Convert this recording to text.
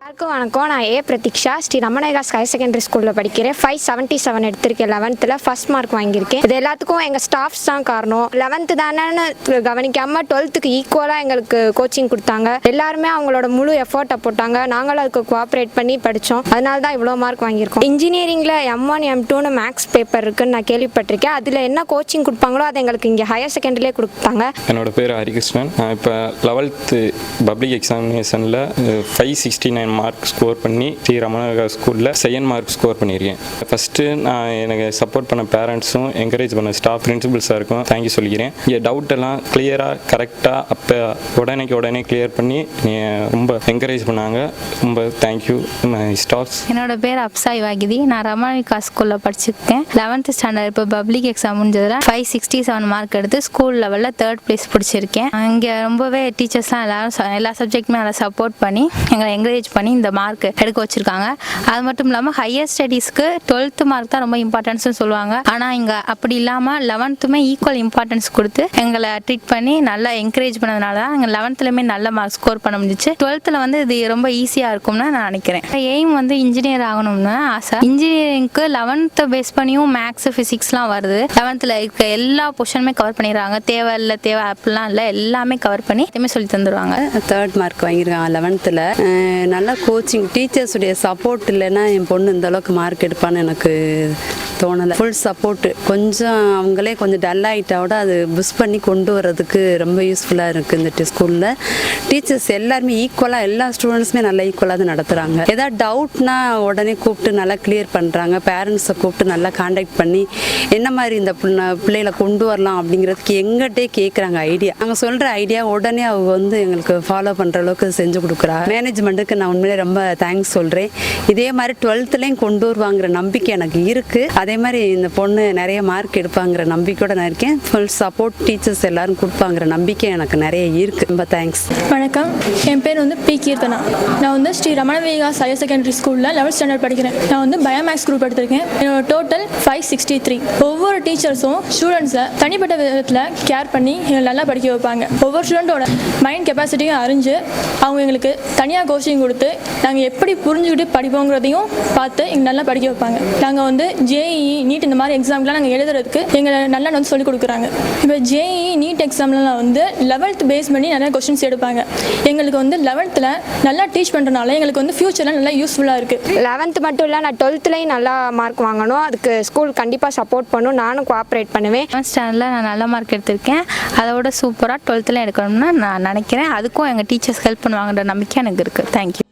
எல்லாருக்கும் வணக்கம். நான் ஏ பிரதீக்ஷா. ஸ்ரீ ரமணகாஸ் ஹையர் செகண்டரி ஸ்கூலில் படிக்கிறேன். ஃபைவ் செவன்ட்டி செவன் எடுத்திருக்கேன் லெவன்த்தில் ஃபர்ஸ்ட் மார்க் வாங்கியிருக்கேன். இது எல்லாத்துக்கும் எங்கள் ஸ்டாஃப்ஸ் தான் காரணம். லெவன்த்து தானேன்னு கவனிக்காமல் டுவெல்த்துக்கு ஈக்குவலாக எங்களுக்கு கோச்சிங் கொடுத்தாங்க. எல்லாருமே அவங்களோட முழு எஃபர்ட்டை போட்டாங்க. நாங்களும் அதுக்கு கோஆப்ரேட் பண்ணி படித்தோம் அதனால தான் இவ்வளோ மார்க் வாங்கியிருக்கோம். இன்ஜினியரிங்கில் எம் ஒன் எம் டூன்னு மேக்ஸ் பேப்பர் இருக்குன்னு நான் கேள்விப்பட்டிருக்கேன். அதில் என்ன கோச்சிங் கொடுப்பாங்களோ அது எங்களுக்கு இங்கே ஹையர் செகண்டரிலே கொடுத்தாங்க. என்னோட பேர் ஹரிகிருஷ்ணன். நான் இப்போ eleventh public எக்ஸாமினேஷனில் five sixty nine mark score பண்ணி ஸ்ரீ ரமணகா ஸ்கூலில் செகண்ட் மார்க் ஸ்கோர் பண்ணியிருக்கேன் ஃபஸ்ட்டு நான் எனக்கு சப்போர்ட் பண்ண பேரண்ட்ஸும் என்கரேஜ் பண்ண ஸ்டாஃப் பிரின்சிபல்ஸாக இருக்கும். தேங்க்யூ சொல்லிக்கிறேன். என் டவுட் எல்லாம் கிளியராக கரெக்டாக அப்போ உடனேக்கு உடனே கிளியர் பண்ணி நீ ரொம்ப என்கரேஜ் பண்ணாங்க. ரொம்ப தேங்க்யூ மை ஸ்டாஃப்ஸ் என்னோட பேர் அப்சாய் வாகிதி நான் ரமணிகா ஸ்கூலில் படிச்சிருக்கேன். லெவன்த் ஸ்டாண்டர்ட் இப்போ பப்ளிக் எக்ஸாம் முடிஞ்சதில் ஃபைவ் சிக்ஸ்டி செவன் மார்க் எடுத்து ஸ்கூல் லெவலில் தேர்ட் ப்ளேஸ் பிடிச்சிருக்கேன். இங்கே ரொம்பவே டீச்சர்ஸ்லாம் எல்லாரும் எல்லா சப்ஜெக்ட்டுமே நல்லா சப்போர்ட் பண்ணி எங்களை என்கரேஜ் பண்ணி பண்ணி இந்த மார்க் எடுக்க வச்சுருக்காங்க. அது மட்டும் இல்லாமல் ஹையர் ஸ்டடீஸ்க்கு டுவெல்த்து மார்க் தான் ரொம்ப இம்பார்ட்டன்ஸ்னு சொல்லுவாங்க. ஆனால் இங்கே அப்படி இல்லாமல் லெவன்த்துமே ஈக்குவல் இம்பார்ட்டன்ஸ் கொடுத்து எங்களை ட்ரீட் பண்ணி நல்லா என்கரேஜ் பண்ணதுனால தான் எங்கள் லெவன்த்துலேயுமே நல்ல மார்க் ஸ்கோர் பண்ண முடிஞ்சிச்சு. டுவெல்த்தில் வந்து இது ரொம்ப ஈஸியாக இருக்கும்னு நான் நினைக்கிறேன். எய்ம் வந்து இன்ஜினியர் ஆகணும்னு ஆசை. இன்ஜினியரிங்க்கு லெவன்த்தை பேஸ் பண்ணியும் மேக்ஸ் ஃபிசிக்ஸ்லாம் வருது. லெவன்த்தில் இருக்க எல்லா பொஷனுமே கவர் பண்ணிடுறாங்க. தேவை இல்லை தேவை அப்படிலாம் இல்லை எல்லாமே கவர் பண்ணி எல்லாமே சொல்லி தந்துடுவாங்க தேர்ட் மார்க் வாங்கியிருக்காங்க லெவன்த்தில் நல்ல கோச்சிங் டீச்சர்ஸுடைய சப்போர்ட் இல்லைன்னா என் பொண்ணு இந்த அளவுக்கு மார்க் எடுப்பான்னு எனக்கு தோணலை. ஃபுல் சப்போர்ட்டு கொஞ்சம் அவங்களே கொஞ்சம் டல் ஆகிட்டாவோட அது புஷ் பண்ணி கொண்டு வர்றதுக்கு ரொம்ப யூஸ்ஃபுல்லாக இருக்குது இந்த ஸ்கூலில் டீச்சர்ஸ் எல்லாருமே ஈக்குவலாக எல்லா ஸ்டூடெண்ட்ஸுமே நல்லா ஈக்குவலாக தான் நடத்துகிறாங்க ஏதாவது டவுட்னா உடனே கூப்பிட்டு நல்லா கிளியர் பண்ணுறாங்க பேரண்ட்ஸை கூப்பிட்டு நல்லா காண்டாக்ட் பண்ணி என்ன மாதிரி இந்த பிள்ளைகளை கொண்டு வரலாம் அப்படிங்கிறதுக்கு எங்கிட்டே கேட்குறாங்க ஐடியா அங்கே சொல்கிற ஐடியா உடனே அவங்க வந்து எங்களுக்கு ஃபாலோ பண்ணுற அளவுக்கு செஞ்சு கொடுக்குறா. மேனேஜ்மெண்ட்டுக்கு நான் உண்மையிலே ரொம்ப தேங்க்ஸ் சொல்கிறேன் இதே மாதிரி டுவெல்த்துலேயும் கொண்டு வருவாங்கிற நம்பிக்கை எனக்கு இருக்குது அதே மாதிரி இந்த பொண்ணு நிறைய மார்க் எடுப்பாங்கிற நம்பிக்கையோட நான் இருக்கேன். ஃபுல் சப்போர்ட் டீச்சர்ஸ் எல்லாரும் கொடுப்பாங்கிற நம்பிக்கை எனக்கு நிறைய இருக்குது ரொம்ப தேங்க்ஸ் வணக்கம். என் பேர் வந்து பி கீர்த்தனா. நான் வந்து ஸ்ரீ ரமண விகாஸ் ஹையர் செகண்டரி ஸ்கூலில் லெவல்த் ஸ்டாண்டர்ட் படிக்கிறேன். நான் வந்து பயோமேக்ஸ் குரூப் எடுத்திருக்கேன். என்னோட டோட்டல் ஃபைவ் சிக்ஸ்டி த்ரீ ஒவ்வொரு டீச்சர்ஸும் ஸ்டூடெண்ட்ஸை தனிப்பட்ட விதத்தில் கேர் பண்ணி எங்களை நல்லா படிக்க வைப்பாங்க. ஒவ்வொரு ஸ்டூடெண்ட்டோட மைண்ட் கெப்பாசிட்டியும் அறிஞ்சு அவங்க எங்களுக்கு தனியாக கோச்சிங் கொடுத்து நாங்கள் எப்படி புரிஞ்சுக்கிட்டு படிப்போங்கிறதையும் பார்த்து எங்களை நல்லா படிக்க வைப்பாங்க. நாங்கள் வந்து ஜேஇ நீட் இந்த மாதிரி எக்ஸாம்லாம் நாங்கள் எழுதுறதுக்கு எங்களை நல்லா வந்து சொல்லிக் கொடுக்குறாங்க. இப்போ ஜேஇ நீட் எக்ஸாம்லாம் வந்து லெவல்த் பேஸ் பண்ணி நிறைய கொஸ்டின்ஸ் எடுப்பாங்க. எங்களுக்கு வந்து லெவல்த்தில் நல்லா டீச் பண்ணுறனால எங்களுக்கு வந்து ஃப்யூச்சரில் நல்லா யூஸ்ஃபுல்லாக இருக்குது லெவன்த்து மட்டும் இல்லை நான் டுவெல்த்துலேயும் நல்லா மார்க் வாங்கணும். அதுக்கு ஸ்கூல் கண்டிப்பாக சப்போர்ட் பண்ணும். நானும் கோஆப்ரேட் பண்ணுவேன். லெவன்த் ஸ்டாண்டர்டில் நான் நல்ல மார்க் எடுத்திருக்கேன். அதோட சூப்பராக டுவெல்த்தில் எடுக்கணும்னு நான் நினைக்கிறேன். அதுக்கும் எங்கள் டீச்சர்ஸ் ஹெல்ப் பண்ணுவாங்கன்ற நம்பிக்கை எனக்கு இருக்குது தேங்க்யூ